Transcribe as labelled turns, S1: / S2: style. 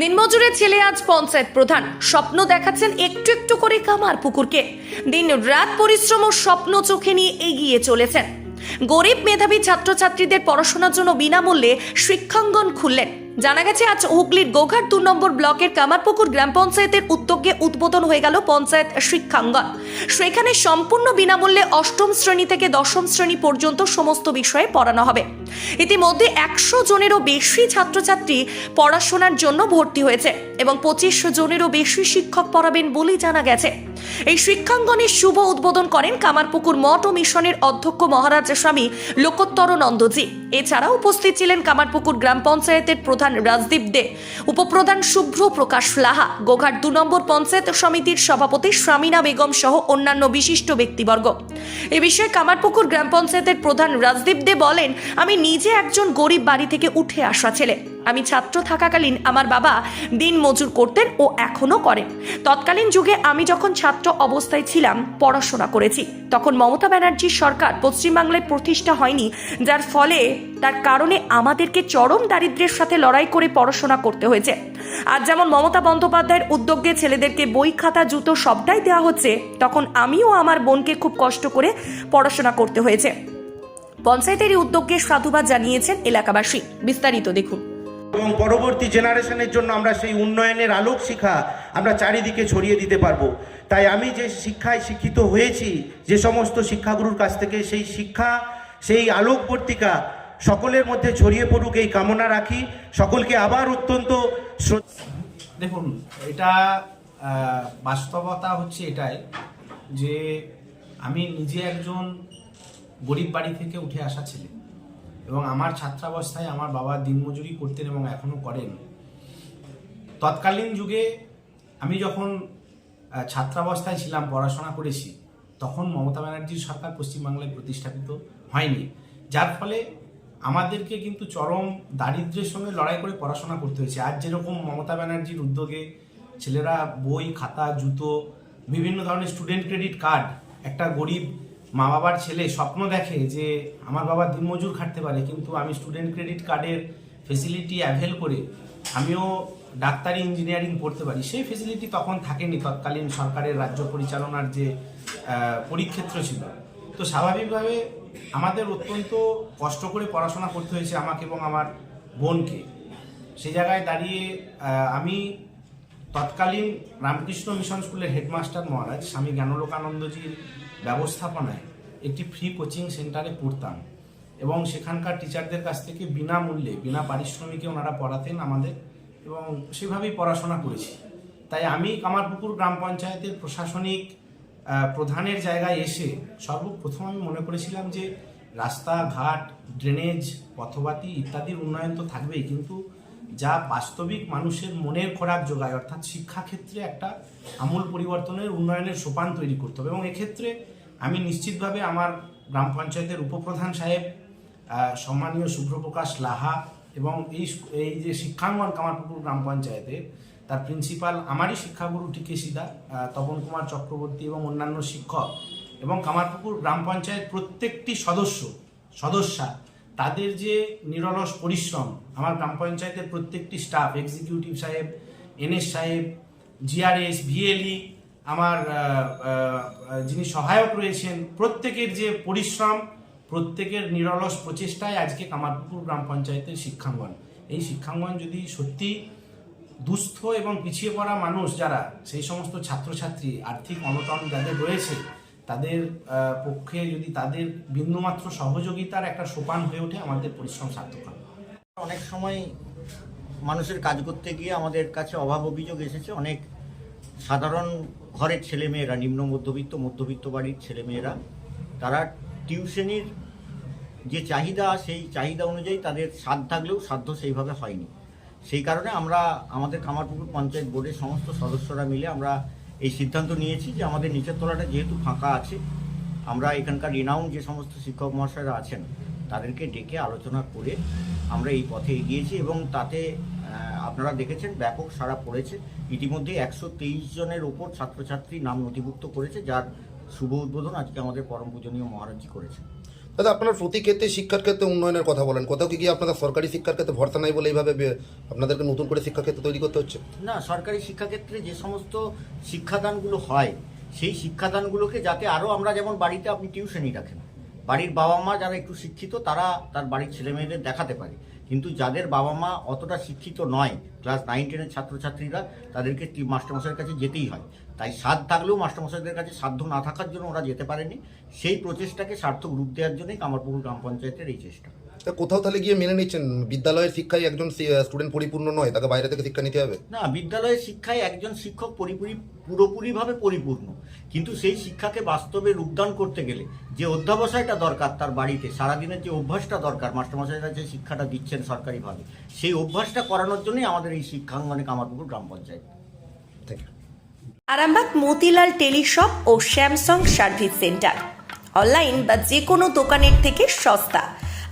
S1: দিনমজুরের ছেলে আজ পঞ্চায়েত প্রধান। স্বপ্ন দেখাচ্ছেন একটু একটু করে কামার পুকুরকে। দিন রাত পরিশ্রম ও স্বপ্ন চোখে নিয়ে এগিয়ে চলেছেন। গরিব মেধাবী ছাত্রছাত্রীদের পড়াশোনার জন্য বিনামূল্যে শিক্ষাঙ্গন খুললেন। জানা গেছে, আজ হুগলির গোঘাট দু নম্বর ব্লকের কামারপুকুর গ্রাম পঞ্চায়েতের উদ্যোগে উদ্বোধন হয়ে গেল পঞ্চায়েত শিক্ষাঙ্গন। সেখানে সম্পূর্ণ বিনামূল্যে অষ্টম শ্রেণি থেকে দশম শ্রেণি পর্যন্ত সমস্ত বিষয়ে পড়ানো হবে। ইতিমধ্যে একশো জনেরও বেশি ছাত্রছাত্রী পড়াশোনার জন্য ভর্তি হয়েছে এবং পঁচিশশো জনেরও বেশি শিক্ষক পড়াবেন বলেই জানা গেছে। এই শিক্ষাঙ্গনের শুভ উদ্বোধন করেন কামারপুকুর মঠ ও মিশনের অধ্যক্ষ মহারাজ স্বামী লোকোত্তর নন্দজি। এছাড়া উপস্থিত ছিলেন কামারপুকুর গ্রাম পঞ্চায়েতের প্রধান রাজদীপ দে, উপপ্রধান শুভ্র প্রকাশ লাহা, গোঘাট দু নম্বর পঞ্চায়েত সমিতির সভাপতি স্বামীনা বেগম সহ অন্যান্য বিশিষ্ট ব্যক্তিবর্গ। এ বিষয়ে কামারপুকুর গ্রাম পঞ্চায়েতের প্রধান রাজদীপ দে বলেন, আমি নিজে একজন গরিব বাড়ি থেকে উঠে আসা ছেলে। আমি ছাত্র থাকাকালীন আমার বাবা দিন মজুর করতেন ও এখনও করেন। তৎকালীন যুগে আমি যখন ছাত্র অবস্থায় ছিলাম, পড়াশোনা করেছি। তখন মমতা ব্যানার্জির সরকার পশ্চিমবাংলায় প্রতিষ্ঠা হয়নি, যার ফলে তার কারণে আমাদেরকে চরম দারিদ্র্যের সাথে লড়াই করে পড়াশোনা করতে হয়েছে। আর যেমন মমতা বন্দ্যোপাধ্যায়ের উদ্যোগে ছেলেদেরকে বই, খাতা, জুতো সবটাই দেওয়া হচ্ছে, তখন আমিও আমার বোনকে খুব কষ্ট করে পড়াশোনা করতে হয়েছে। পঞ্চায়েতের উদ্যোগকে সাধুবাদ জানিয়েছেন এলাকাবাসী। বিস্তারিত দেখুন।
S2: এবং পরবর্তী জেনারেশনের জন্য আমরা সেই উন্নয়নের আলোক শিখা আমরা চারিদিকে ছড়িয়ে দিতে পারব। তাই আমি যে শিক্ষায় শিক্ষিত হয়েছি, যে সমস্ত শিক্ষাগুরুর কাছ থেকে সেই শিক্ষা, সেই আলোকবর্তিকা সকলের মধ্যে ছড়িয়ে পড়ুক এই কামনা রাখি। সকলকে আবার অত্যন্ত
S3: দেখুন, এটা বাস্তবতা হচ্ছে এটাই যে আমি নিজে একজন গরিব বাড়ি থেকে উঠে আসা ছেলে। এবং আমার ছাত্রাবস্থায় আমার বাবা দিনমজুরি করতেন এবং এখনও করেন। তৎকালীন যুগে আমি যখন ছাত্রাবস্থায় ছিলাম, পড়াশোনা করেছি, তখন মমতা ব্যানার্জির সরকার পশ্চিমবাংলায় প্রতিষ্ঠাপিত হয়নি। যার ফলে আমাদেরকে কিন্তু চরম দারিদ্র্যের সঙ্গে লড়াই করে পড়াশোনা করতে হয়েছে। আজ যেরকম মমতা ব্যানার্জির উদ্যোগে ছেলেরা বই, খাতা, জুতো, বিভিন্ন ধরনের স্টুডেন্ট ক্রেডিট কার্ড, একটা গরিব মা বাবার ছেলে স্বপ্ন দেখে যে আমার বাবা দিনমজুর খাটতে পারে, কিন্তু আমি স্টুডেন্ট ক্রেডিট কার্ডের ফেসিলিটি অ্যাভেল করে আমিও ডাক্তারি ইঞ্জিনিয়ারিং পড়তে পারি। সেই ফেসিলিটি তখন থাকেনি তৎকালীন সরকারের রাজ্য পরিচালনার যে পরিক্ষেত্র ছিল। তো স্বাভাবিকভাবে আমাদের অত্যন্ত কষ্ট করে পড়াশোনা করতে হয়েছে আমাকে এবং আমার বোনকে। সেই জায়গায় দাঁড়িয়ে আমি তৎকালীন রামকৃষ্ণ মিশন স্কুলের হেডমাস্টার মহারাজ স্বামী জ্ঞানলোকানন্দজির ব্যবস্থাপনায় একটি ফ্রি কোচিং সেন্টারে পড়তাম এবং সেখানকার টিচারদের কাছ থেকে বিনামূল্যে, বিনা পারিশ্রমিকে ওনারা পড়াতেন আমাদের এবং সেভাবেই পড়াশোনা করেছি। তাই আমি কামারপুকুর গ্রাম পঞ্চায়েতের প্রশাসনিক প্রধানের জায়গায় এসে সর্বপ্রথম আমি মনে করেছিলাম যে রাস্তাঘাট ড্রেনেজ পথবাতি ইত্যাদির উন্নয়ন তো থাকবেই, কিন্তু যা বাস্তবিক মানুষের মনের খোরাক যোগায়, অর্থাৎ শিক্ষাক্ষেত্রে একটা আমূল পরিবর্তনের, উন্নয়নের সোপান তৈরি করতে হবে। এবং এক্ষেত্রে আমি নিশ্চিতভাবে আমার গ্রাম পঞ্চায়েতের উপপ্রধান সাহেব সম্মানীয় শুভ্রপ্রকাশ লাহা এবং এই এই যে শিক্ষাঙ্গন কামারপুকুর গ্রাম পঞ্চায়েতে, তার প্রিন্সিপাল আমারই শিক্ষাগুরু টিকে সিদা তপন কুমার চক্রবর্তী এবং অন্যান্য শিক্ষক এবং কামারপুকুর গ্রাম পঞ্চায়েত প্রত্যেকটি সদস্য, সদস্যা তাদের যে নিরলস পরিশ্রম আমার গ্রাম পঞ্চায়েতের প্রত্যেকটি স্টাফ এক্সিকিউটিভ সাহেব এনএস সাহেব জিআরএস ভিএলই আমার আহ, আহ, যিনি সহায়ক রয়েছেন প্রত্যেকের যে পরিশ্রম প্রত্যেকের নিরলস প্রচেষ্টায় আজকে কামারপুকুর গ্রাম পঞ্চায়েতের শিক্ষাঙ্গন। এই শিক্ষাঙ্গন যদি সত্যি দুস্থ এবং পিছিয়ে পড়া মানুষ যারা সেই সমস্ত ছাত্রছাত্রী আর্থিক অনটন যাদের রয়েছে তাদের পক্ষে যদি তাদের বিন্দুমাত্র সহযোগিতার একটা সোপান হয়ে ওঠে, আমাদের পরিশ্রম সার্থক হবে।
S4: অনেক সময় মানুষের কাজ করতে গিয়ে আমাদের কাছে অভাব অভিযোগ এসেছে। অনেক সাধারণ ঘরের ছেলেমেয়েরা, নিম্ন মধ্যবিত্ত মধ্যবিত্ত বাড়ির ছেলেমেয়েরা, তারা টিউশনির যে চাহিদা, সেই চাহিদা অনুযায়ী তাদের সাধ্য থাকলেও সাধ্য সেইভাবে হয়নি। সেই কারণে আমরা আমাদের কামারপুকুর পঞ্চায়েত বোর্ডের সমস্ত সদস্যরা মিলে আমরা এই সিদ্ধান্ত নিয়েছি যে আমাদের নিচের তলাটা যেহেতু ফাঁকা আছে, আমরা এখানকার রিনাউন যে সমস্ত শিক্ষক মহাশয়রা আছেন, তাদেরকে ডেকে আলোচনা করে আমরা এই পথে এগিয়েছি এবং তাতে আপনারা দেখেছেন ব্যাপক সারা পড়েছে। ইতিমধ্যে একশো তেইশ জনের ওপর ছাত্রছাত্রী নাম নথিভুক্ত করেছে, যার শুভ উদ্বোধন আজকে আমাদের পরম পূজনীয় মহারাজজি করেছেন।
S5: দাদা, আপনার প্রতি ক্ষেত্রে শিক্ষার ক্ষেত্রে উন্নয়নের কথা বলেন। কোথাও কি আপনাদের সরকারি শিক্ষার ক্ষেত্রে ভরসা নাই বলে এইভাবে আপনাদেরকে নতুন করে শিক্ষাক্ষেত্র তৈরি করতে হচ্ছে?
S4: না, সরকারি শিক্ষাক্ষেত্রে যে সমস্ত শিক্ষাদানগুলো হয়, সেই শিক্ষাদানগুলোকে যাতে আরও আমরা যেমন বাড়িতে আপনি টিউশনই রাখেন বাড়ির বাবা মা যারা একটু শিক্ষিত, তারা তার বাড়ির ছেলে মেয়েদের দেখাতে পারে। কিন্তু যাদের বাবা মা অতটা শিক্ষিত নয়, ক্লাস নাইন, টেনের ছাত্রছাত্রীরা, তাদেরকে মাস্টারমশাইয়ের কাছে যেতেই হয়। তাই সাধ্য থাকলেও মাস্টারমশাইদের কাছে সাধ্য না থাকার জন্য ওরা যেতে পারেনি। সেই প্রচেষ্টাকে সার্থক রূপ দেওয়ার জন্যই কামারপুকুর গ্রাম পঞ্চায়েতের এই চেষ্টা।
S5: তা কোথাও তাহলে গিয়ে মেনে নিচ্ছেন? বিদ্যালয়ের শিক্ষায় একজন স্টুডেন্ট পরিপূর্ণ নয় তাকে বাইরে থেকে শিক্ষা নিতে হবে?
S4: না বিদ্যালয়ের শিক্ষায় একজন শিক্ষক পুরোপুরি পুরোপুরিভাবে পরিপূর্ণ। কিন্তু সেই শিক্ষাকে বাস্তবে রূপদান করতে গেলে যে অধ্যাবসায়টা দরকার তার বাড়িতে সারাদিনের যে অভ্যাসটা দরকার মাস্টারমশাইরা যে শিক্ষাটা দিচ্ছেন সরকারিভাবে সেই অভ্যাসটা করানোর জন্যই আমাদের এই শিক্ষাঙ্গনে কামারপুকুর গ্রাম পঞ্চায়েত।
S1: আরামবাগ মতিলাল টেলিশপ ও স্যামসাং সার্ভিস সেন্টার। অনলাইন বা যে কোনো দোকানের থেকে সস্তা।